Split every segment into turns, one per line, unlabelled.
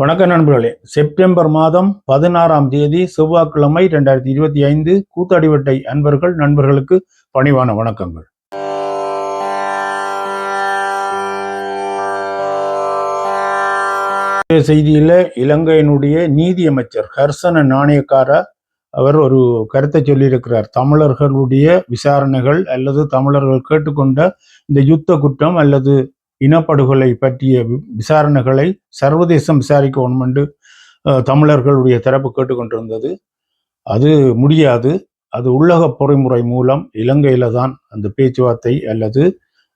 வணக்கம் நண்பர்களே. செப்டம்பர் மாதம் பதினாறாம் தேதி செவ்வாய்க்கிழமை ரெண்டாயிரத்தி இருபத்தி ஐந்து கூத்தாடிவட்டை அன்பர்கள் நண்பர்களுக்கு பணிவான வணக்கங்கள். செய்தியில் செய்தியில இலங்கையினுடைய நீதியமைச்சர் ஹர்சன நாணயக்கார அவர் ஒரு கருத்தை சொல்லியிருக்கிறார். தமிழர்களுடைய விசாரணைகள் அல்லது தமிழர்கள் கேட்டுக்கொண்ட இந்த யுத்த குற்றம் அல்லது இனப்படுகொலை பற்றிய வி- விசாரணைகளை சர்வதேசம் விசாரிக்க என்று தமிழர்களுடைய தரப்பு கேட்டுக்கொண்டிருந்தது. அது முடியாது. அது உள்ளக பொறிமுறை மூலம் இலங்கையில தான் அந்த பேச்சுவார்த்தை அல்லது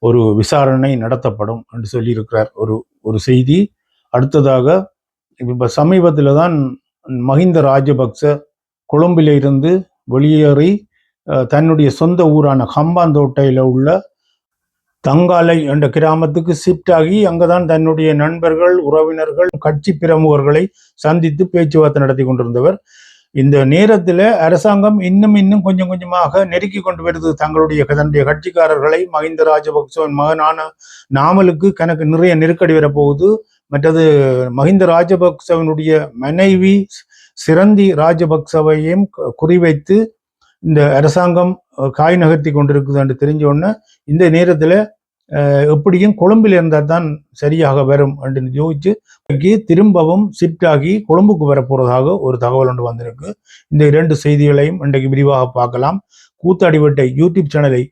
ஒரு விசாரணை நடத்தப்படும் என்று சொல்லியிருக்கிறார் ஒரு ஒரு செய்தி. அடுத்ததாக இப்போ சமீபத்தில் தான் மஹிந்த ராஜபக்ச கொழும்பிலிருந்து வெளியேறி தன்னுடைய சொந்த ஊரான ஹம்பாந்தோட்டையில் உள்ள தங்காலை என்ற கிராமத்துக்கு ஷிஃப்ட் ஆகி அங்கதான் தன்னுடைய நண்பர்கள் உறவினர்கள் கட்சி பிரமுகர்களை சந்தித்து பேச்சுவார்த்தை நடத்தி கொண்டிருந்தவர். இந்த நேரத்தில் அரசாங்கம் இன்னும் இன்னும் கொஞ்சம் கொஞ்சமாக நெருக்கி கொண்டு வருது. தங்களுடைய தன்னுடைய கட்சிக்காரர்களை மஹிந்த ராஜபக்சவின் மகனான நாமலுக்கு கணக்கு நிறைய நெருக்கடி வரப்போகுது. மற்றது மஹிந்த ராஜபக்சவனுடைய மனைவி சிரந்தி ராஜபக்சவையும் குறிவைத்து இந்த அரசாங்கம் காய் நகர்த்தி கொண்டிருக்குது என்று தெரிஞ்ச உடனே இந்த நேரத்தில் எப்படியும் கொழும்பில் இருந்தால் தான் சரியாக வரும் என்று யோசிச்சு திரும்பவும் சிட்டாகி ஆகி கொழும்புக்கு வரப்போகிறதாக ஒரு தகவல் ஒன்று வந்திருக்கு. இந்த இரண்டு செய்திகளையும் இன்றைக்கு விரிவாக பார்க்கலாம். கூத்தாடிவட்டை யூடியூப் சேனலை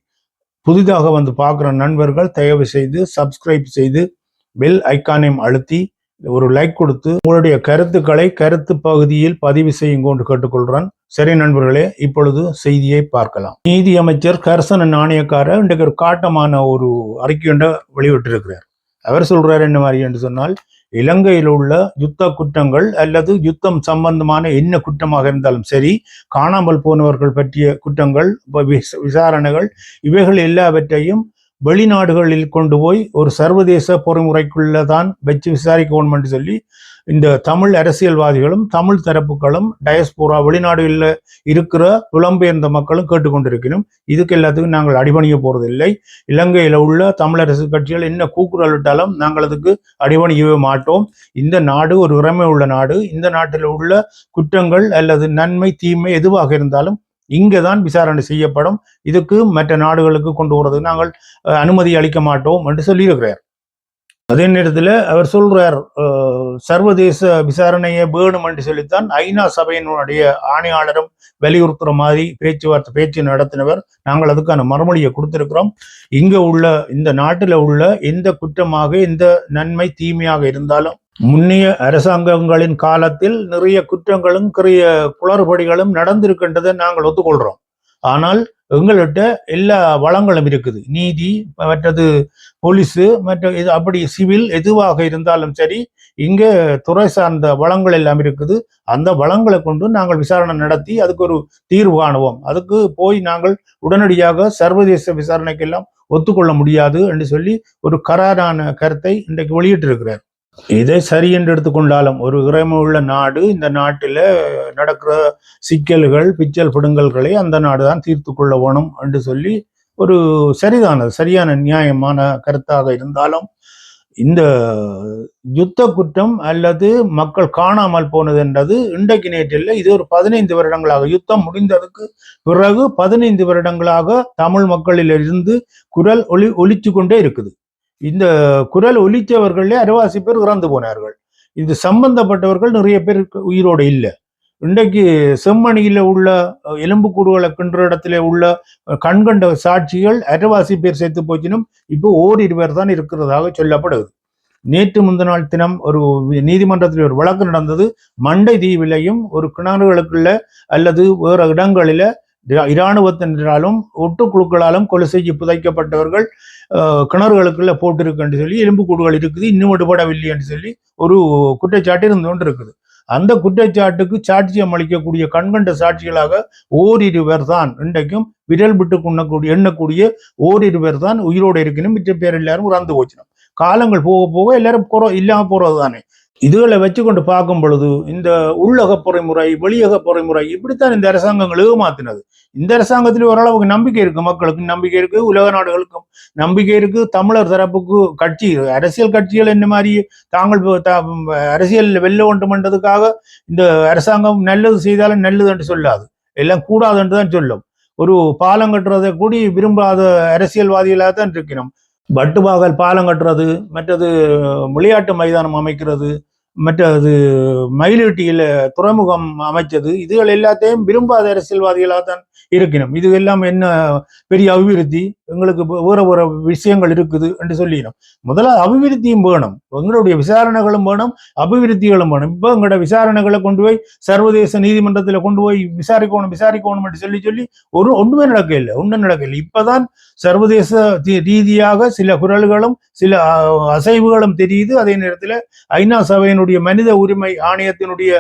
புதிதாக வந்து பார்க்குற நண்பர்கள் தயவு செய்து சப்ஸ்கிரைப் செய்து பெல் ஐக்கானையும் அழுத்தி ஒரு லைக் கொடுத்து உங்களுடைய கருத்துக்களை கருத்து பகுதியில் பதிவு செய்யுங்கொண்டு கேட்டுக்கொள்கிறேன் சரி நண்பர்களே இப்பொழுது செய்தியை பார்க்கலாம். நீதி அமைச்சர் கரசன நாணயக்காரர் இன்றைக்கு ஒரு காட்டமான ஒரு அறிக்கையொன்றை வெளியிட்டிருக்கிறார். அவர் சொல்றார் என்ன மாதிரி என்று சொன்னால் இலங்கையில் உள்ள யுத்த குற்றங்கள் அல்லது யுத்தம் சம்பந்தமான என்ன குற்றமாக இருந்தாலும் சரி காணாமல் போனவர்கள் பற்றிய குற்றங்கள் விசாரணைகள் இவைகள் எல்லாவற்றையும் வெளிநாடுகளில் கொண்டு போய் ஒரு சர்வதேச பொறிமுறைக்குள்ள தான் வச்சு விசாரிக்கணும் என்று சொல்லி இந்த தமிழ் அரசியல்வாதிகளும் தமிழ் தரப்புகளும் டயஸ்போரா வெளிநாடுகளில் இருக்கிற புலம்பெயர்ந்த மக்களும் கேட்டுக்கொண்டிருக்கணும். இதுக்கு எல்லாத்துக்கும் நாங்கள் அடிபணிய போறதில்லை. இலங்கையில் உள்ள தமிழரசு கட்சிகள் என்ன கூக்குரல் விட்டாலும் நாங்கள் அதுக்கு அடிபணியவே மாட்டோம். இந்த நாடு ஒரு உரிமை உள்ள நாடு. இந்த நாட்டில் உள்ள குற்றங்கள் அல்லது நன்மை தீமை எதுவாக இருந்தாலும் இங்கே தான் விசாரணை செய்யப்படும். இதுக்கு மற்ற நாடுகளுக்கு கொண்டு போறதுக்கு நாங்கள் அனுமதி அளிக்க மாட்டோம் என்று சொல்லியிருக்கிறார். அதே நேரத்தில் அவர் சொல்றார் சர்வதேச விசாரணையை வேணும் என்று சொல்லித்தான் ஐநா சபையினுடைய ஆணையாளரும் வலியுறுத்துற மாதிரி பேச்சுவார்த்தை பேச்சு நடத்தினவர். நாங்கள் அதுக்கான மறுமொழியை கொடுத்திருக்கிறோம். இங்க உள்ள இந்த நாட்டில் உள்ள எந்த குற்றமாக எந்த நன்மை தீமையாக இருந்தாலும் முன்னைய அரசாங்கங்களின் காலத்தில் நிறைய குற்றங்களும் நிறைய குளறுபடிகளும் நடந்திருக்கின்றதை நாங்கள் ஒத்துக்கொள்றோம். ஆனால் எங்கள்கிட்ட எல்லா வளங்களும் இருக்குது. நீதி மற்றது போலீஸு மற்ற இது அப்படி சிவில் எதுவாக இருந்தாலும் சரி இங்கே துறை சார்ந்த வளங்கள் எல்லாம் இருக்குது. அந்த வளங்களை கொண்டு நாங்கள் விசாரணை நடத்தி அதுக்கு ஒரு தீர்வு காணுவோம். அதுக்கு போய் நாங்கள் உடனடியாக சர்வதேச விசாரணைக்கெல்லாம் ஒத்துக்கொள்ள முடியாது என்று சொல்லி ஒரு கராரான கருத்தை இன்றைக்கு வெளியிட்டிருக்கிறார். இதை சரி என்று எடுத்துக்கொண்டாலும் ஒரு இறைமை உள்ள நாடு இந்த நாட்டில் நடக்கிற சிக்கல்கள் பிச்சல் பிடுங்கல்களை அந்த நாடு தான் தீர்த்து கொள்ள வேணும் என்று சொல்லி ஒரு சரிதானது சரியான நியாயமான கருத்தாக இருந்தாலும் இந்த யுத்த குற்றம் அல்லது மக்கள் காணாமல் போனது என்றது இன்றைக்கு நேற்றில் இது ஒரு பதினைந்து வருடங்களாக யுத்தம் முடிந்ததுக்கு பிறகு பதினைந்து வருடங்களாக தமிழ் மக்களிலிருந்து குரல் ஒளி ஒலிச்சு கொண்டே இருக்குது. இந்த குரல் ஒலித்தவர்களே அரைவாசி பேர் இறந்து போனார்கள். இது சம்பந்தப்பட்டவர்கள் நிறைய பேர் உயிரோடு இல்லை. இன்றைக்கு செம்மணியில உள்ள எலும்பு எலும்புக்கூடுகளை கின்ற இடத்துல உள்ள கண்கண்ட சாட்சிகள் அரைவாசி பேர் சேர்த்து போச்சினும் இப்போ ஓரிரு பேர் தான் இருக்கிறதாக சொல்லப்படுது நேற்று முந்தநாள் தினம் ஒரு நீதிமன்றத்தில் ஒரு வழக்கு நடந்தது. மண்டை தீவிலையும் ஒரு கிணறுகளுக்குள்ள அல்லது வேற இடங்களில இராணுவத்தினராலும் ஒட்டுக்குழுக்களாலும் கொலை செய்து புதைக்கப்பட்டவர்கள் கிணறுகளுக்குள்ள போட்டிருக்குன்னு சொல்லி எலும்பு கூடுகள் இருக்குது இன்னும் விடுபடவில்லை என்று சொல்லி ஒரு குற்றச்சாட்டு இருந்து கொண்டு இருக்குது அந்த குற்றச்சாட்டுக்கு சாட்சியம் அளிக்கக்கூடிய கண்கண்ட சாட்சிகளாக ஓரிரு பேர் தான் இன்றைக்கும் விரல் விட்டு கொண்ணக்கூடிய எண்ணக்கூடிய ஓரிரு பேர் தான் உயிரோடு இருக்கணும் மிச்ச பேர் எல்லாரும் இறந்து போச்சினோம். காலங்கள் போக போக எல்லாரும் குறை இல்லாம போறது தானே. இதுகளை வச்சுக்கொண்டு பார்க்கும் பொழுது இந்த உள்ளக பொறைமுறை வெளியக பொறைமுறை இப்படித்தான் இந்த அரசாங்கங்கள் ஏமாத்தினது. இந்த அரசாங்கத்தில் ஓரளவுக்கு நம்பிக்கை இருக்கு மக்களுக்கு. நம்பிக்கை இருக்கு உலக நாடுகளுக்கும். நம்பிக்கை இருக்கு தமிழர் தரப்புக்கு கட்சி அரசியல் கட்சிகள் என்ன மாதிரி தாங்கள் ப- த- அரசியல் வெல்ல இந்த அரசாங்கம் நல்லது செய்தாலும் நல்லது என்று சொல்லாது. எல்லாம் கூடாது என்று தான் சொல்லும். ஒரு பாலம் கட்டுறதை கூடி விரும்பாத அரசியல்வாதிகளாக தான் இருக்கிறோம். பட்டுபாகல் பாலம் கட்டுறது மற்றது விளையாட்டு மைதானம் அமைக்கிறது மற்றது மயிலிட்டியில துறைமுகம் அமைச்சது இதுகள் எல்லாத்தையும் விரும்பாத அரசியல்வாதிகளாக தான் இருக்கணும் இது எல்லாம் என்ன பெரிய அபிவிருத்தி? எங்களுக்கு வேற வேற விஷயங்கள் இருக்குது என்று சொல்லிடணும் முதல்ல அபிவிருத்தியும் வேணும். எங்களுடைய விசாரணைகளும் வேணும் அபிவிருத்திகளும் வேணும். இப்போ எங்களோட விசாரணைகளை கொண்டு போய் சர்வதேச நீதிமன்றத்தில் கொண்டு போய் விசாரிக்கணும் விசாரிக்கணும் என்று சொல்லி சொல்லி ஒரு ஒண்ணுமே நடக்க இல்லை ஒன்றும் நடக்க இல்லை இப்பதான் சர்வதேச ரீதியாக சில குரல்களும் சில அஹ், அசைவுகளும் தெரியுது. அதே நேரத்தில் ஐநா சபையினுடைய மனித உரிமை ஆணையத்தினுடைய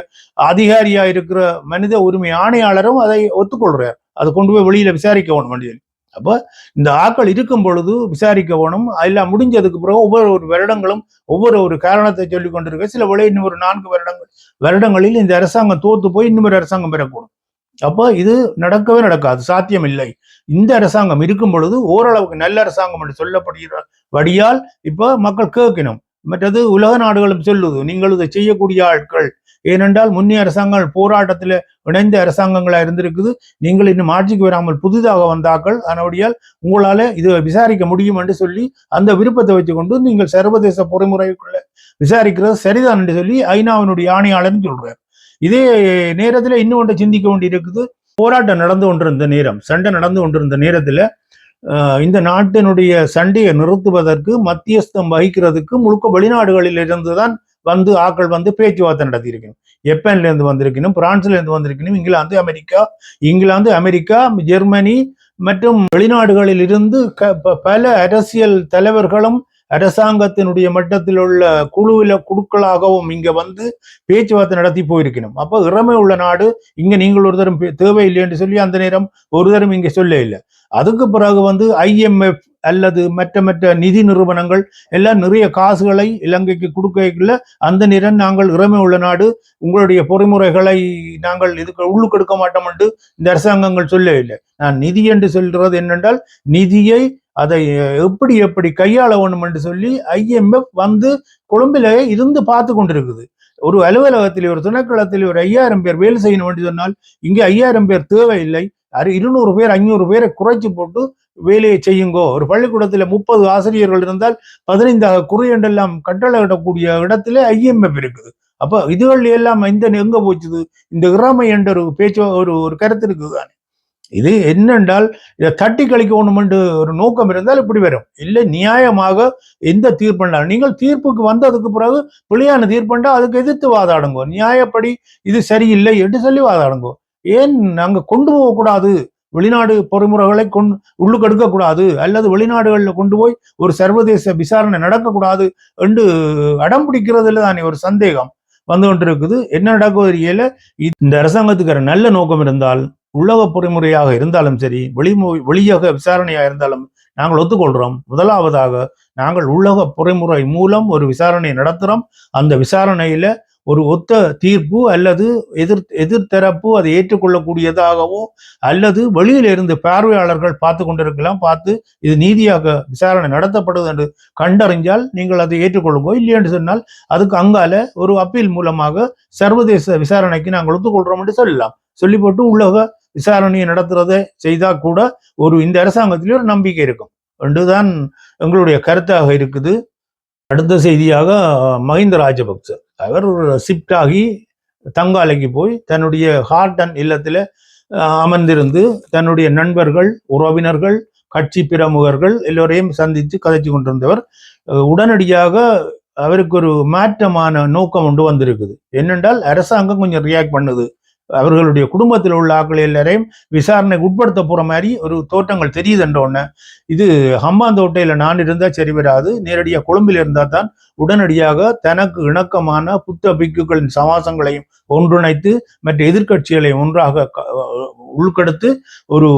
அதிகாரியா இருக்கிற மனித உரிமை ஆணையாளரும் அதை ஒத்துக்கொள்றார். அதை கொண்டு போய் வெளியில விசாரிக்க வேணும் மனிதன். அப்ப இந்த ஆக்கள் இருக்கும் பொழுது விசாரிக்க வேணும். எல்லாம் முடிஞ்சதுக்கு பிறகு ஒவ்வொரு ஒரு வருடங்களும் ஒவ்வொரு ஒரு காரணத்தை சொல்லி கொண்டிருக்க சில விலை இன்னும் ஒரு நான்கு வருடங்கள் வருடங்களில் இந்த அரசாங்கம் தோத்து போய் இன்னொரு அரசாங்கம் பெறக்கூடும். அப்போ இது நடக்கவே நடக்காது சாத்தியம் இல்லை இந்த அரசாங்கம் இருக்கும் பொழுது ஓரளவுக்கு நல்ல அரசாங்கம் என்று சொல்லப்படுகிற வடியால் இப்போ மக்கள் கேட்கணும். மற்றது உலக நாடுகளும் சொல்லுது நீங்கள் இதை செய்யக்கூடிய ஆட்கள். ஏனென்றால் முன்னே அரசாங்கங்கள் போராட்டத்தில் இணைந்த அரசாங்கங்களாக இருந்திருக்குது. நீங்கள் இன்னும் ஆட்சிக்கு வராமல் புதிதாக வந்தாக்கள் அதனுடையால் உங்களால் இதை விசாரிக்க முடியும் என்று சொல்லி அந்த விருப்பத்தை வச்சுக்கொண்டு நீங்கள் சர்வதேச பொறிமுறைக்குள்ள விசாரிக்கிறது சரிதான் என்று சொல்லி ஐநாவினுடைய ஆணையாளர்னு சொல்றார். இதே நேரத்தில் இன்னும் ஒன்றை சிந்திக்க வேண்டியிருக்குது. போராட்டம் நடந்து கொண்டிருந்த நேரம் சண்டை நடந்து கொண்டிருந்த நேரத்தில் இந்த நாட்டினுடைய சண்டையை நிறுத்துவதற்கு மத்தியஸ்தம் வகிக்கிறதுக்கு முழுக்க வெளிநாடுகளில் இருந்து தான் வந்து ஆக்கள் வந்து பேச்சுவார்த்தை நடத்தியிருக்கணும். ஜப்பான்லேருந்து வந்திருக்கணும் பிரான்ஸ்லேருந்து வந்திருக்கணும் England America England America Germany மற்றும் வெளிநாடுகளில் இருந்து க- ப- பல அரசியல் தலைவர்களும் அரசாங்கத்தினுடைய மட்டத்தில் உள்ள குழுவில குழுக்களாகவும் இங்க வந்து பேச்சுவார்த்தை நடத்தி போயிருக்கணும். அப்ப இறமை உள்ள நாடு இங்க நீங்கள் ஒரு தரம் பே- தேவையில்லை என்று சொல்லி அந்த நேரம் ஒரு தரம் இங்க சொல்ல இல்லை. அதுக்கு பிறகு வந்து ஐஎம்எஃப் அல்லது மற்ற மற்ற நிதி நிறுவனங்கள் எல்லாம் நிறைய காசுகளை இலங்கைக்கு கொடுக்கல. அந்த நேரம் நாங்கள் இறமை உள்ள நாடு உங்களுடைய பொறிமுறைகளை நாங்கள் இதுக்கு உள்ளுக்கெடுக்க மாட்டோம் என்று இந்த அரசாங்கங்கள் சொல்லவில்லை நான் நிதி என்று சொல்றது என்னென்றால் நிதியை அதை எப்படி எப்படி கையாள வேணும் என்று சொல்லி ஐஎம்எஃப் வந்து கொழும்பில இருந்து பார்த்து கொண்டிருக்குது. ஒரு அலுவலகத்தில் ஒரு துணைக்களத்தில் ஒரு ஐயாயிரம் பேர் வேலை செய்யணும் என்று சொன்னால் இங்கே ஐயாயிரம் பேர் தேவையில்லை. அரு இருநூறு பேர் ஐநூறு பேரை குறைச்சி போட்டு வேலையை செய்யுங்கோ. ஒரு பள்ளிக்கூடத்துல முப்பது ஆசிரியர்கள் இருந்தால் பதினைந்தாக குறியண்டெல்லாம் கட்டளையிடக்கூடிய இடத்துல ஐஎம்எஃப் இருக்குது. அப்போ இதுகள் எல்லாம் இந்த எங்கே போச்சுது? இந்த இறாமை என்ற ஒரு பேச்சு ஒரு ஒரு கருத்து இருக்குது தானே இது என்னென்றால் இதை தட்டி கழிக்கணும் என்று ஒரு நோக்கம் இருந்தால் இப்படி வரும். இல்லை நியாயமாக எந்த தீர்ப்புண்டாலும் நீங்கள் தீர்ப்புக்கு வந்ததுக்கு பிறகு பிள்ளையான தீர்ப்புண்டா அதுக்கு எதிர்த்து வாதாடுங்கோ. நியாயப்படி இது சரியில்லை என்று சொல்லி வாதாடுங்கோ. ஏன் நாங்க கொண்டு போகக்கூடாது? வெளிநாடு பொறிமுறைகளை கொண்டு உள்ளுக்கு எடுக்கக்கூடாது. அல்லது வெளிநாடுகளில் கொண்டு போய் ஒரு சர்வதேச விசாரணை நடக்கக்கூடாது என்று அடம் பிடிக்கிறதுல தானே ஒரு சந்தேகம் வந்து கொண்டிருக்குது. என்ன நடக்குவது இந்த அரசாங்கத்துக்கு ஒரு நல்ல நோக்கம் இருந்தால் உள்ளக பொறிமுறையாக இருந்தாலும் சரி வெளிமொழி வெளியக விசாரணையாக இருந்தாலும் நாங்கள் ஒத்துக்கொள்கிறோம் முதலாவதாக நாங்கள் உள்ளக பொறிமுறை மூலம் ஒரு விசாரணை நடத்துகிறோம் அந்த விசாரணையில ஒரு ஒத்த தீர்ப்பு அல்லது எதிர் எதிர்த்தரப்பு அதை ஏற்றுக்கொள்ளக்கூடியதாகவோ அல்லது வெளியில் இருந்து பார்வையாளர்கள் பார்த்து கொண்டிருக்கலாம் பார்த்து இது நீதியாக விசாரணை நடத்தப்படுது என்று கண்டறிஞ்சால் நீங்கள் அதை ஏற்றுக்கொள்ளுங்கோ இல்லையென்று சொன்னால் அதுக்கு அங்கால ஒரு அப்பீல் மூலமாக சர்வதேச விசாரணைக்கு நாங்கள் ஒத்துக்கொள்றோம் என்று சொல்லலாம். சொல்லி போட்டு உள்ளக விசாரணையை நடத்துறதை செய்தா கூட ஒரு இந்த அரசாங்கத்திலே ஒரு நம்பிக்கை இருக்கும். என்றுதான் எங்களுடைய கருத்தாக இருக்குது. அடுத்த செய்தியாக மஹிந்த ராஜபக்ச. அவர் ஷிஃப்ட் ஆகி தங்காலைக்கு போய் தன்னுடைய ஹார்டன் இல்லத்தில் அமர்ந்திருந்து தன்னுடைய நண்பர்கள் உறவினர்கள் கட்சி பிரமுகர்கள் எல்லோரையும் சந்தித்து கதைச்சு கொண்டிருந்தவர். உடனடியாக அவருக்கு ஒரு மாற்றமான நோக்கம் ஒன்று வந்திருக்குது. என்னென்றால் அரசாங்கம் கொஞ்சம் ரியாக்ட் பண்ணுது. அவர்களுடைய குடும்பத்தில் உள்ள ஆட்கள் எல்லாரையும் விசாரணைக்கு உட்படுத்த போகிற மாதிரி ஒரு தோற்றங்கள் தெரியுதுன்ற இது ஹம்பாந்தோட்டையில் நான் இருந்தால் சரி வராது நேரடியாக கொழும்பில் இருந்தால் தான் உடனடியாக தனக்கு இணக்கமான புத்த பிக்குகளின் சமாசங்களையும் ஒன்றிணைத்து மற்ற எதிர்கட்சிகளை ஒன்றாக உள்கெடுத்து உள்கடுத்து ஒரு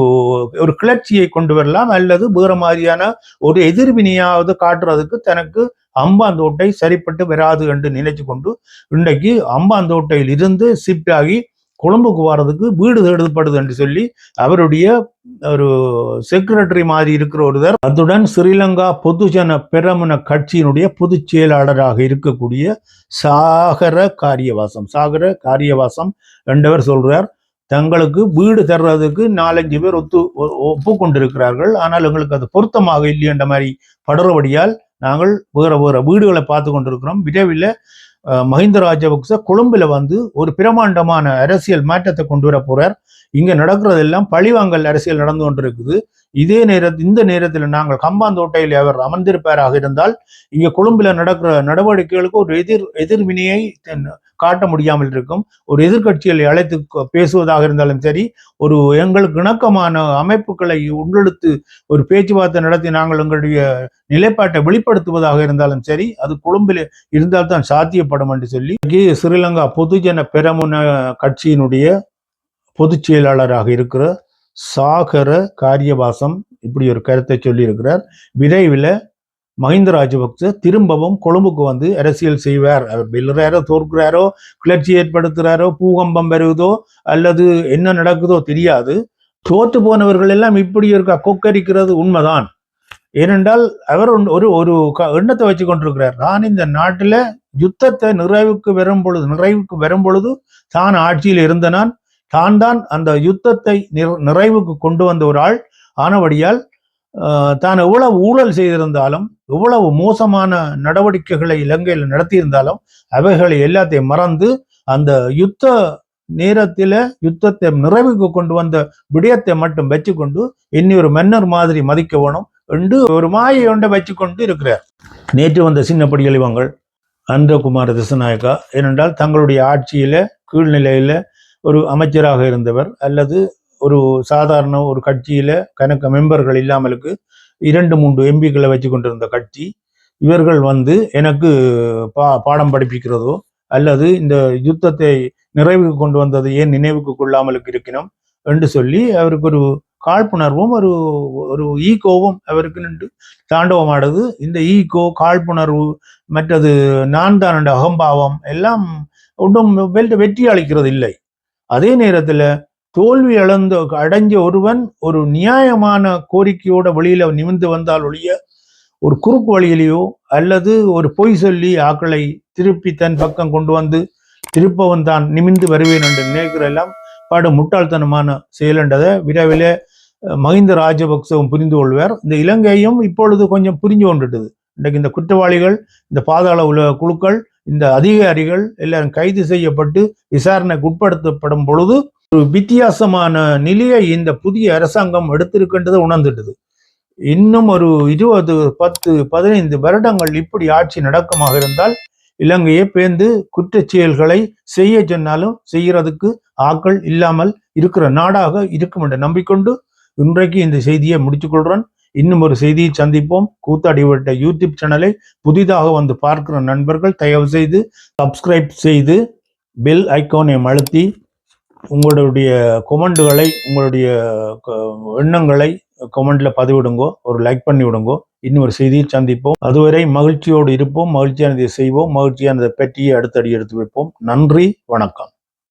ஒரு கிளர்ச்சியை கொண்டு வரலாம் அல்லது வேறு மாதிரியான ஒரு எதிர்வினையாவது காட்டுறதுக்கு தனக்கு அம்பாந்தோட்டை சரிப்பட்டு வராது என்று நினைச்சு கொண்டு இன்றைக்கு அம்பாந்தோட்டையில் இருந்து ஷிஃப்ட் ஆகி கொழும்புக்கு வர்றதுக்கு வீடு தேடப்படுது என்று சொல்லி அவருடைய ஒரு செக்ரட்டரி மாதிரி இருக்கிற ஒருவர் அத்துடன் ஸ்ரீலங்கா பொதுஜன பெரமுன கட்சியினுடைய பொதுச் செயலாளராக இருக்கக்கூடிய சாகர காரியவாசம் சாகர காரியவாசம் என்றவர் சொல்றார். தங்களுக்கு வீடு தர்றதுக்கு நாலஞ்சு பேர் ஒத்து ஒ- ஒப்புக்கொண்டிருக்கிறார்கள். ஆனால் எங்களுக்கு அது பொருத்தமாக இல்லை என்ற மாதிரி படுறபடியால் நாங்கள் வேற வேற வீடுகளை பார்த்து கொண்டிருக்கிறோம் விரைவில் மஹிந்த ராஜபக்ச கொழும்புல வந்து ஒரு பிரமாண்டமான அரசியல் மாற்றத்தை கொண்டு வர போறார். இங்க நடக்கிறதெல்லாம் பழிவாங்கல் அரசியல் நடந்து கொண்டிருக்குது. இதே நேரத்தில் இந்த நேரத்தில் நாங்கள் கம்பாந்தோட்டையில் அவர் அமர்ந்திருப்பாராக இருந்தால் இங்கே கொழும்புல நடக்கிற நடவடிக்கைகளுக்கு ஒரு எதிர் எதிர்வினையை தென்- காட்ட முடியாமல் இருக்கும். ஒரு எதிர்கட்சிகளை அழைத்து பேசுவதாக இருந்தாலும் சரி ஒரு எங்களுக்கு இணக்கமான அமைப்புகளை உள்ளெடுத்து ஒரு பேச்சுவார்த்தை நடத்தி நாங்கள் எங்களுடைய நிலைப்பாட்டை வெளிப்படுத்துவதாக இருந்தாலும் சரி அது கொழும்பில் இருந்தால் தான் சாத்தியப்படும் என்று சொல்லி இங்கே ஸ்ரீலங்கா பொதுஜன பெரமுன கட்சியினுடைய பொதுச் செயலாளராக இருக்கிற சாகர காரியவாசம் இப்படி ஒரு கருத்தை சொல்லியிருக்கிறார். விரைவில் மஹிந்த ராஜபக்ச திரும்பவும் கொழும்புக்கு வந்து அரசியல் செய்வார். அவர் வெல்லுறாரோ தோற்கிறாரோ கிளர்ச்சி ஏற்படுத்துகிறாரோ பூகம்பம் வருவதோ அல்லது என்ன நடக்குதோ தெரியாது. தோற்று போனவர்கள் எல்லாம் இப்படி இருக்கா? கொக்கரிக்கிறது உண்மைதான். ஏனென்றால் அவர் ஒரு ஒரு க- எண்ணத்தை வச்சு கொண்டிருக்கிறார். நான் இந்த நாட்டில் யுத்தத்தை நிறைவுக்கு வரும் பொழுது நிறைவுக்கு வரும் பொழுது தான் ஆட்சியில் இருந்த நான் தான் தான் அந்த யுத்தத்தை நிற- நிறைவுக்கு கொண்டு வந்த ஒரு ஆள். ஆனபடியால் தான் எவ்வளவு ஊழல் செய்திருந்தாலும் எவ்வளவு மோசமான நடவடிக்கைகளை இலங்கையில் நடத்தியிருந்தாலும் அவைகளை எல்லாத்தையும் மறந்து அந்த யுத்த நேரத்தில் யுத்தத்தை நிறைவுக்கு கொண்டு வந்த விடயத்தை மட்டும் வச்சுக்கொண்டு இன்னி ஒரு மன்னர் மாதிரி மதிக்க வேணும் என்று ஒரு மாயை ஒன்றை வச்சுக்கொண்டு இருக்கிறார். நேற்று வந்த சின்ன இவங்கள் அந்தகுமார திசநாயக்கா. ஏனென்றால் தங்களுடைய ஆட்சியில கீழ்நிலையில ஒரு அமைச்சராக இருந்தவர் அல்லது ஒரு சாதாரண ஒரு கட்சியில் கணக்கு மெம்பர்கள் இல்லாமலுக்கு இரண்டு மூன்று எம்பிக்களை வச்சு கொண்டிருந்த கட்சி இவர்கள் வந்து எனக்கு பா பாடம் படிப்பிக்கிறதோ அல்லது இந்த யுத்தத்தை நிறைவுக்கு கொண்டு வந்தது ஏன் நினைவுக்கு கொள்ளாமலுக்கு இருக்கணும் என்று சொல்லி அவருக்கு ஒரு காழ்ப்புணர்வும் ஒரு ஒரு ஈகோவும் அவருக்கு நின்று தாண்டவமானது இந்த ஈகோ காழ்ப்புணர்வு மற்றது நான் தான் அகம்பாவம் எல்லாம் ஒன்றும் வெற்றி அளிக்கிறது இல்லை அதே நேரத்துல தோல்வி அளந்த அடைஞ்ச ஒருவன் ஒரு நியாயமான கோரிக்கையோட வெளியில நிமிர்ந்து வந்தால் ஒழிய ஒரு குறுக்கு வழியிலேயோ அல்லது ஒரு பொய் சொல்லி ஆக்களை திருப்பி தன் பக்கம் கொண்டு வந்து திருப்பவன் தான் நிமிர்ந்து வருவேன் என்று நினைக்கிற எல்லாம் பாடு முட்டாள்தனமான செயல் என்றதை விரைவில் மஹிந்த ராஜபக்சவும் புரிந்து கொள்வார். இந்த இலங்கையும் இப்பொழுது கொஞ்சம் புரிஞ்சு கொண்டுட்டது. இன்றைக்கு இந்த குற்றவாளிகள் இந்த பாதாள உலக குழுக்கள் இந்த அதிகாரிகள் எல்லாம் கைது செய்யப்பட்டு விசாரணைக்கு உட்படுத்தப்படும் பொழுது ஒரு வித்தியாசமான நிலையை இந்த புதிய அரசாங்கம் எடுத்திருக்கின்றதை உணர்ந்துட்டது. இன்னும் ஒரு இருபது பத்து பதினைந்து வருடங்கள் இப்படி ஆட்சி நடக்கமாக இருந்தால் இலங்கையை பேர்ந்து குற்றச் செயல்களை செய்ய சொன்னாலும் செய்யறதுக்கு ஆக்கள் இல்லாமல் இருக்கிற நாடாக இருக்கும் என்று நம்பிக்கொண்டு இன்றைக்கு இந்த செய்தியை முடித்துக்கொள்கிறேன் இன்னும் ஒரு செய்தியை சந்திப்போம். கூத்தாடிவிட்ட யூடியூப் சேனலை புதிதாக வந்து பார்க்கிற நண்பர்கள் தயவு செய்து சப்ஸ்கிரைப் செய்து பெல் ஐக்கோனை அழுத்தி உங்களுடைய கொமெண்டுகளை உங்களுடைய எண்ணங்களை கொமெண்ட்ல பதிவிடுங்கோ ஒரு லைக் பண்ணி விடுங்கோ. இன்னும் ஒரு செய்தியை சந்திப்போம். அதுவரை மகிழ்ச்சியோடு இருப்போம் மகிழ்ச்சியானதை செய்வோம் மகிழ்ச்சியானதை பற்றி அடுத்தடி எடுத்து வைப்போம். நன்றி வணக்கம்.